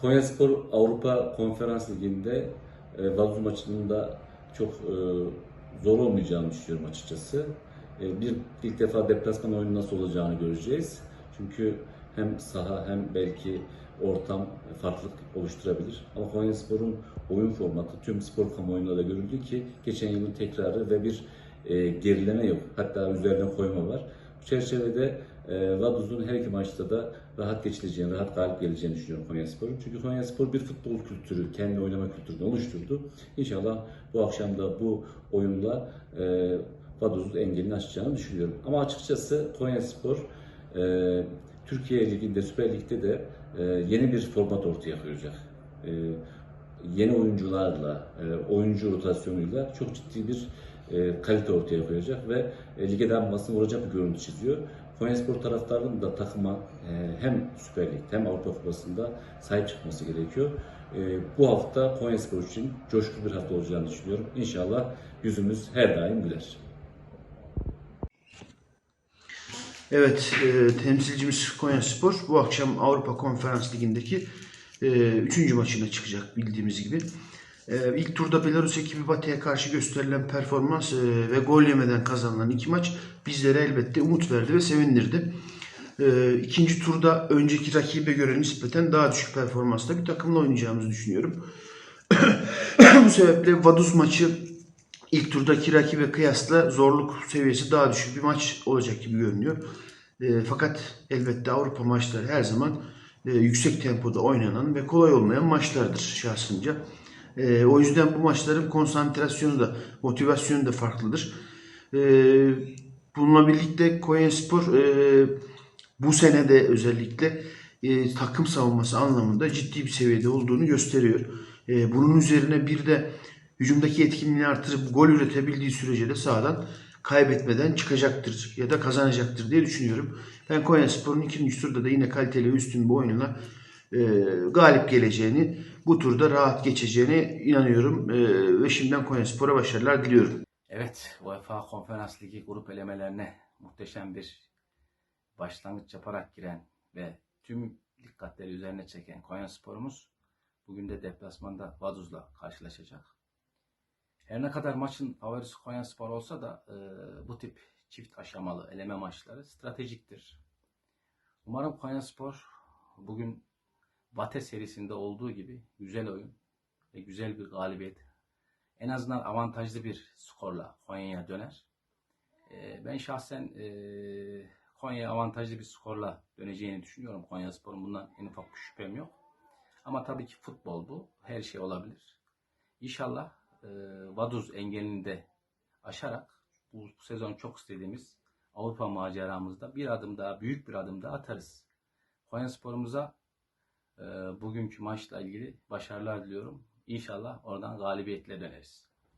Konyaspor Avrupa Konferans Ligi'nde e, Vaduz maçının da çok e, zor olmayacağını düşünüyorum açıkçası. E, bir ilk defa deplasman oyunu nasıl olacağını göreceğiz. Çünkü hem saha hem belki ortam farklılık oluşturabilir. Ama Konyaspor'un oyun formatı tüm spor kamuoyunda da görüldü ki geçen yılın tekrarı ve bir e, gerileme yok. Hatta üzerine koyma var. Çerçevede e, Vaduz'un her iki maçta da rahat geçileceğini, rahat galip geleceğini düşünüyorum Konyaspor'un. Çünkü Konyaspor bir futbol kültürü, kendi oynama kültürünü oluşturdu. İnşallah bu akşam da bu oyunla e, Vaduz'un engelini aşacağını düşünüyorum. Ama açıkçası Konyaspor e, Türkiye Ligi'nde, Süper Lig'de de e, yeni bir format ortaya koyacak. E, yeni oyuncularla, e, oyuncu rotasyonuyla çok ciddi bir e, kalite ortaya koyacak ve e, lige damgasını vuracak bir görüntü çiziyor. Konyaspor taraftarının da takıma e, hem Süper Lig hem Avrupa Kupası'nda sahip çıkması gerekiyor. E, bu hafta Konyaspor için coşkulu bir hafta olacağını düşünüyorum. İnşallah yüzümüz her daim güler. Evet, e, temsilcimiz Konyaspor bu akşam Avrupa Konferans Ligi'ndeki 3. maçına çıkacak bildiğimiz gibi. E, ilk turda Belarus ekibi Batı'ya karşı gösterilen performans e, ve gol yemeden kazanılan iki maç bizlere elbette umut verdi ve sevindirdi. E, ikinci turda önceki rakibe göre nispeten daha düşük performansla bir takımla oynayacağımızı düşünüyorum. bu sebeple Vaduz maçı ilk turdaki rakibe kıyasla zorluk seviyesi daha düşük bir maç olacak gibi görünüyor. E, fakat elbette Avrupa maçları her zaman e, yüksek tempoda oynanan ve kolay olmayan maçlardır şahsınca. E, o yüzden bu maçların konsantrasyonu da motivasyonu da farklıdır. E, bununla birlikte Konyaspor e, bu sene de özellikle e, takım savunması anlamında ciddi bir seviyede olduğunu gösteriyor. E, bunun üzerine bir de hücumdaki etkinliğini artırıp gol üretebildiği sürece de sahadan kaybetmeden çıkacaktır ya da kazanacaktır diye düşünüyorum. Ben Konyaspor'un ikinci turda da yine kaliteli üstün bir oyunla e, galip geleceğini, bu turda rahat geçeceğine inanıyorum e, ve şimdiden Konyaspor'a başarılar diliyorum. Evet, UEFA Konferans Ligi grup elemelerine muhteşem bir başlangıç yaparak giren ve tüm dikkatleri üzerine çeken Konyaspor'umuz bugün de deplasmanda Vaduz'la karşılaşacak. Her ne kadar maçın favorisi Konyaspor olsa da e, bu tip çift aşamalı eleme maçları stratejiktir. Umarım Konyaspor bugün Vate serisinde olduğu gibi güzel oyun ve güzel bir galibiyet en azından avantajlı bir skorla Konya'ya döner. Ee, ben şahsen e, Konya'ya avantajlı bir skorla döneceğini düşünüyorum. Konya Spor'un bundan en ufak bir şüphem yok. Ama tabii ki futbol bu. Her şey olabilir. İnşallah e, Vaduz engelini de aşarak bu, sezon çok istediğimiz Avrupa maceramızda bir adım daha, büyük bir adım daha atarız. Konya Spor'umuza bugünkü maçla ilgili başarılar diliyorum. İnşallah oradan galibiyetle döneriz.